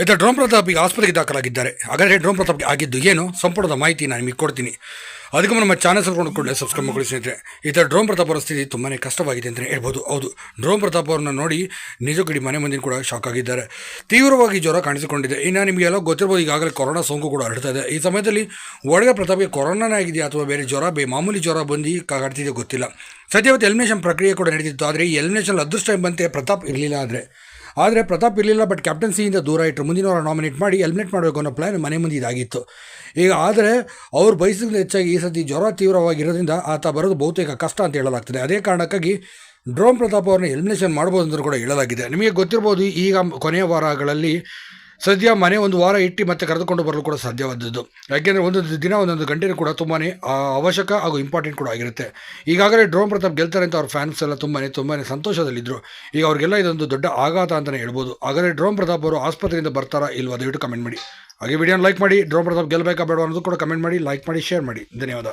ಇದು ಡ್ರೋನ್ ಪ್ರತಾಪ್ ಈಗ ಆಸ್ಪತ್ರೆಗೆ ದಾಖಲಾಗಿದ್ದಾರೆ. ಹಾಗಾದರೆ ಡ್ರೋನ್ ಪ್ರತಾಪ್ಗೆ ಆಗಿದ್ದು ಏನು? ಸಂಪೂರ್ಣದ ಮಾಹಿತಿ ನಾನು ನಿಮಗೆ ಕೊಡ್ತೀನಿ. ಅದಕ್ಕೆ ನಮ್ಮ ಚಾನಲ್ ಸಬ್ಸ್ಕ್ರೈಬ್ ಸಬ್ಸ್ಕ್ರೈಬ್ ಮಾಡಿ ಸ್ನೇಹಿತರೆ. ಈ ಥರ ಡ್ರೋನ್ ಪ್ರತಾಪ್ ಅವರ ಸ್ಥಿತಿ ತುಂಬಾ ಕಷ್ಟವಾಗಿದೆ ಅಂತಲೇ ಹೇಳ್ಬೋದು. ಹೌದು ಡ್ರೋಮ್ ಪ್ರತಾಪ್ ಅವ್ರನ್ನ ನೋಡಿ ನಿಜಗಡಿ ಮನೆ ಮಂದಿನ ಕೂಡ ಶಾಕ್ ಆಗಿದ್ದಾರೆ. ತೀವ್ರವಾಗಿ ಜ್ವರ ಕಾಣಿಸಿಕೊಂಡಿದೆ. ಇನ್ನು ನಿಮಗೆಲ್ಲ ಗೊತ್ತಿರ್ಬೋದು, ಈಗಾಗಲೇ ಕೊರೋನಾ ಸೋಂಕು ಕೂಡ ಹರಡ್ತಾ ಇದೆ. ಈ ಸಮಯದಲ್ಲಿ ಒಳಗೆ ಪ್ರತಾಪ್ಗೆ ಕೊರೋನಾನೇ ಆಗಿದೆಯಾ ಅಥವಾ ಬೇರೆ ಜ್ವರ, ಬೇ ಮಾಮೂಲಿ ಜ್ವರ ಬಂದು ಕಾಡ್ತಿದೆ ಗೊತ್ತಿಲ್ಲ. ಸದ್ಯ ಅವತ್ತು ಎಲಿಮಿನೇಷನ್ ಪ್ರಕ್ರಿಯೆ ಕೂಡ ನಡೀತಿತ್ತು. ಆದರೆ ಈ ಎಲಿಮಿನೇಷನ್ ಅದೃಷ್ಟ ಎಂಬಂತೆ ಪ್ರತಾಪ್ ಇರಲಿಲ್ಲ ಆದರೆ. ಆದರೆ ಪ್ರತಾಪ್ ಇರಲಿಲ್ಲ ಬಟ್ ಕ್ಯಾಪ್ಟನ್ಸಿಯಿಂದ ದೂರ ಇಟ್ಟರು ಮುಂದಿನವರ ನಾಮಿನೇಟ್ ಮಾಡಿ ಎಲಿಮಿನೇಟ್ ಮಾಡಬೇಕು ಅನ್ನೋ ಪ್ಲ್ಯಾನ್ ಮನೆ ಮುಂದೆ ಇದಾಗಿತ್ತು. ಈಗ ಆದರೆ ಅವ್ರು ಬಯಸಿದ ಹೆಚ್ಚಾಗಿ ಈ ಸತಿ ಜ್ವರ ತೀವ್ರವಾಗಿರೋದ್ರಿಂದ ಆತ ಬರೋದು ಬಹುತೇಕ ಕಷ್ಟ ಅಂತ ಹೇಳಲಾಗ್ತದೆ. ಅದೇ ಕಾರಣಕ್ಕಾಗಿ ಡ್ರೋನ್ ಪ್ರತಾಪ್ ಅವ್ರನ್ನ ಎಲಿಮಿನೇಷನ್ ಮಾಡ್ಬೋದು ಅಂದರೂ ಕೂಡ ಹೇಳಲಾಗಿದೆ. ನಿಮಗೆ ಗೊತ್ತಿರ್ಬೋದು, ಈಗ ಕೊನೆಯ ವಾರಗಳಲ್ಲಿ ಸದ್ಯ ಮನೆ ಒಂದು ವಾರ ಇಟ್ಟು ಮತ್ತೆ ಕರೆದುಕೊಂಡು ಬರಲು ಕೂಡ ಸಾಧ್ಯವಾದದ್ದು. ಯಾಕೆಂದರೆ ಒಂದೊಂದು ದಿನ, ಒಂದೊಂದು ಗಂಟೆನೂ ಕೂಡ ತುಂಬಾ ಅವಶ್ಯಕ ಹಾಗೂ ಇಂಪಾರ್ಟೆಂಟ್ ಕೂಡ ಆಗಿರುತ್ತೆ. ಈಗಾಗಲೇ ಡ್ರೋನ್ ಪ್ರತಾಪ್ ಗೆಲ್ತಾರೆ ಅಂತ ಅವ್ರ ಫ್ಯಾನ್ಸ್ ಎಲ್ಲ ತುಂಬಾ ತುಂಬಾ ಸಂತೋಷದಲ್ಲಿದ್ದರು ಈಗ ಅವ್ರಿಗೆಲ್ಲ ಇದೊಂದು ದೊಡ್ಡ ಆಘಾತ ಅಂತಲೇ ಹೇಳ್ಬೋದು. ಹಾಗಾದರೆ ಡ್ರೋನ್ ಪ್ರತಾಪ್ ಅವರು ಆಸ್ಪತ್ರೆಯಿಂದ ಬರ್ತಾರಾ ಇಲ್ವಾ? ದಯವಿಟ್ಟು ಕಮೆಂಟ್ ಮಾಡಿ. ಹಾಗೆ ವಿಡಿಯೋನ ಲೈಕ್ ಮಾಡಿ, ಡ್ರೋನ್ ಪ್ರತಾಪ್ ಗೆಲ್ಲಬೇಕಾ ಬೇಡ ಅನ್ನೋದು ಕೂಡ ಕಮೆಂಟ್ ಮಾಡಿ ಲೈಕ್ ಮಾಡಿ ಶೇರ್ ಮಾಡಿ. ಧನ್ಯವಾದ.